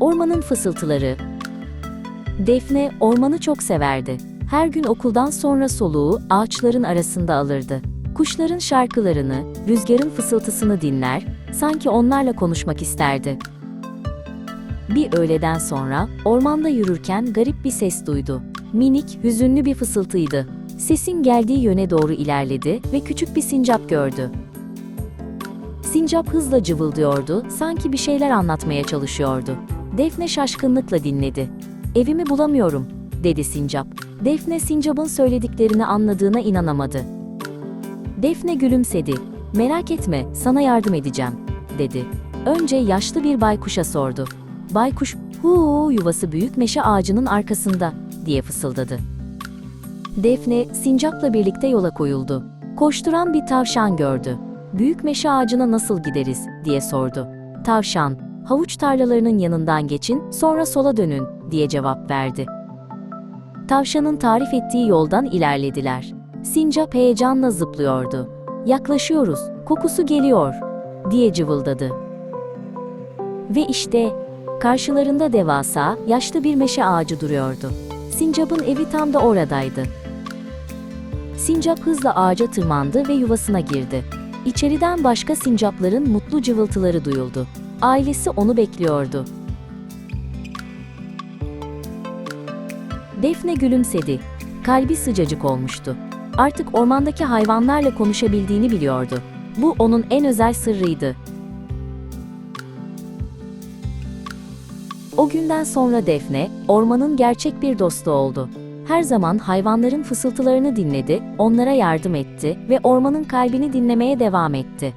Ormanın fısıltıları. Defne ormanı çok severdi. Her gün okuldan sonra soluğu ağaçların arasında alırdı. Kuşların şarkılarını, rüzgarın fısıltısını dinler, sanki onlarla konuşmak isterdi. Bir öğleden sonra ormanda yürürken garip bir ses duydu. Minik, hüzünlü bir fısıltıydı. Sesin geldiği yöne doğru ilerledi ve küçük bir sincap gördü. Sincap hızla cıvıldıyordu, sanki bir şeyler anlatmaya çalışıyordu. Defne şaşkınlıkla dinledi. Evimi bulamıyorum, dedi sincap. Defne sincapın söylediklerini anladığına inanamadı. Defne gülümsedi. Merak etme, sana yardım edeceğim, dedi. Önce yaşlı bir baykuşa sordu. Baykuş, huu yuvası büyük meşe ağacının arkasında, diye fısıldadı. Defne, sincapla birlikte yola koyuldu. Koşturan bir tavşan gördü. Büyük meşe ağacına nasıl gideriz, diye sordu. Tavşan, havuç tarlalarının yanından geçin, sonra sola dönün, diye cevap verdi. Tavşanın tarif ettiği yoldan ilerlediler. Sincap heyecanla zıplıyordu. Yaklaşıyoruz, kokusu geliyor, diye cıvıldadı. Ve işte, karşılarında devasa, yaşlı bir meşe ağacı duruyordu. Sincap'ın evi tam da oradaydı. Sincap hızla ağaca tırmandı ve yuvasına girdi. İçeriden başka sincapların mutlu cıvıltıları duyuldu. Ailesi onu bekliyordu. Defne gülümsedi. Kalbi sıcacık olmuştu. Artık ormandaki hayvanlarla konuşabildiğini biliyordu. Bu onun en özel sırrıydı. O günden sonra Defne, ormanın gerçek bir dostu oldu. Her zaman hayvanların fısıltılarını dinledi, onlara yardım etti ve ormanın kalbini dinlemeye devam etti.